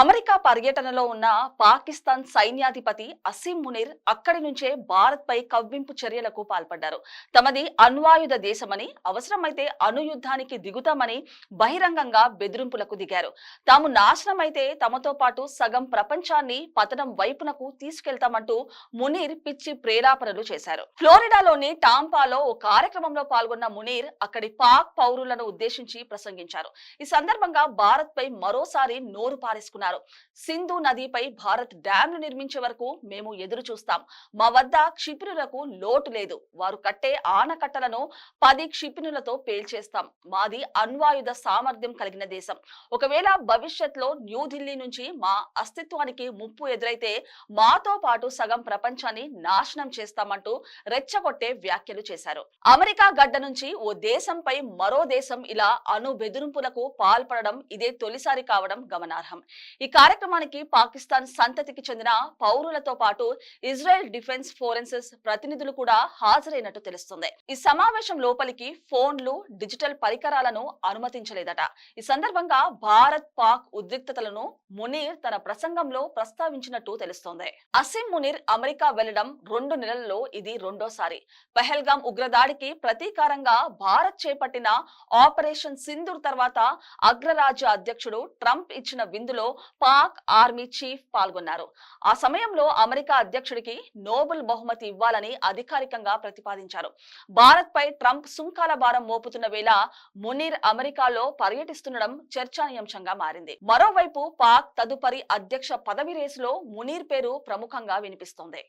America పర్యటనలో ఉన్న పాకిస్తాన్ సైన్యాధిపతి అసీం మునీర్ అక్కడి నుంచే భారత్ పై కవ్వింపు చర్యలకు పాల్పడ్డారు. తమది అణ్వాయుధ దేశమని అవసరమైతే అణుయుద్ధానికి దిగుతామని బహిరంగంగా బెదిరింపులకు దిగారు. తాము నాశనమైతే తమతో పాటు సగం ప్రపంచాన్ని పతనం వైపునకు తీసుకెళ్తామంటూ మునీర్ పిచ్చి ప్రేరాపణలు చేశారు. ఫ్లోరిడాలోని టాంపాలో ఓ కార్యక్రమంలో పాల్గొన్న మునీర్ అక్కడి పాక్ పౌరులను ఉద్దేశించి ప్రసంగించారు. ఈ సందర్భంగా భారత్ పై మరోసారి నోరు పారేసుకున్నారు. సింధు నదిపై భారత్ డ్యాంలు నిర్మించే వరకు మేము ఎదురు చూస్తాం. మా వద్ద క్షిపణులకు లోటు లేదు. వారు కట్టే ఆనకట్టలను పది క్షిపణులతో పేల్చేస్తాం. మాది అణ్వాయుధ సామర్థ్యం కలిగిన దేశం. ఒకవేళ భవిష్యత్తులో న్యూఢిల్లీ నుంచి మా అస్తిత్వానికి ముప్పు ఎదురైతే మాతో పాటు సగం ప్రపంచాన్ని నాశనం చేస్తామంటూ రెచ్చగొట్టే వ్యాఖ్యలు చేశారు. అమెరికా గడ్డ నుంచి ఓ దేశంపై మరో దేశం ఇలా అణు బెదిరింపులకు పాల్పడడం ఇదే తొలిసారి కావడం గమనార్హం. ఈ కార్యక్రమానికి పాకిస్తాన్ సంతతికి చెందిన పౌరులతో పాటు ఇజ్రాయెల్ డిఫెన్స్ ఫోరెన్సిస్ ప్రతినిధులు కూడా హాజరైనట్టు తెలుస్తుంది. ఈ సమావేశం లోపలికి ఫోన్లు డిజిటల్ పరికరాలను అనుమతించలేదట. ఈ సందర్భంగా భారత్ పాక్ ఉద్రిక్తతలను మునీర్ తన ప్రసంగంలో ప్రస్తావించినట్టు తెలుస్తోంది. అసీం మునీర్ అమెరికా వెళ్ళడం రెండు నెలల్లో ఇది రెండోసారి. పెహల్గాం ఉగ్రదాడికి ప్రతీకారంగా భారత్ చేపట్టిన ఆపరేషన్ సింధూర్ తర్వాత అగ్రరాజ్య అధ్యక్షుడు ట్రంప్ ఇచ్చిన విందులో పాక్ ఆర్మీ చీఫ్ పాల్గొన్నారు. ఆ సమయంలో అమెరికా అధ్యక్షుడికి నోబెల్ బహుమతి ఇవ్వాలని అధికారికంగా ప్రతిపాదించారు. భారత్ పై ట్రంప్ సుంకాల భారం మోపుతున్న వేళ మునీర్ అమెరికాలో పర్యటిస్తుండడం చర్చానీయాంశంగా మారింది. మరోవైపు పాక్ తదుపరి అధ్యక్ష పదవి రేసులో మునీర్ పేరు ప్రముఖంగా వినిపిస్తోంది.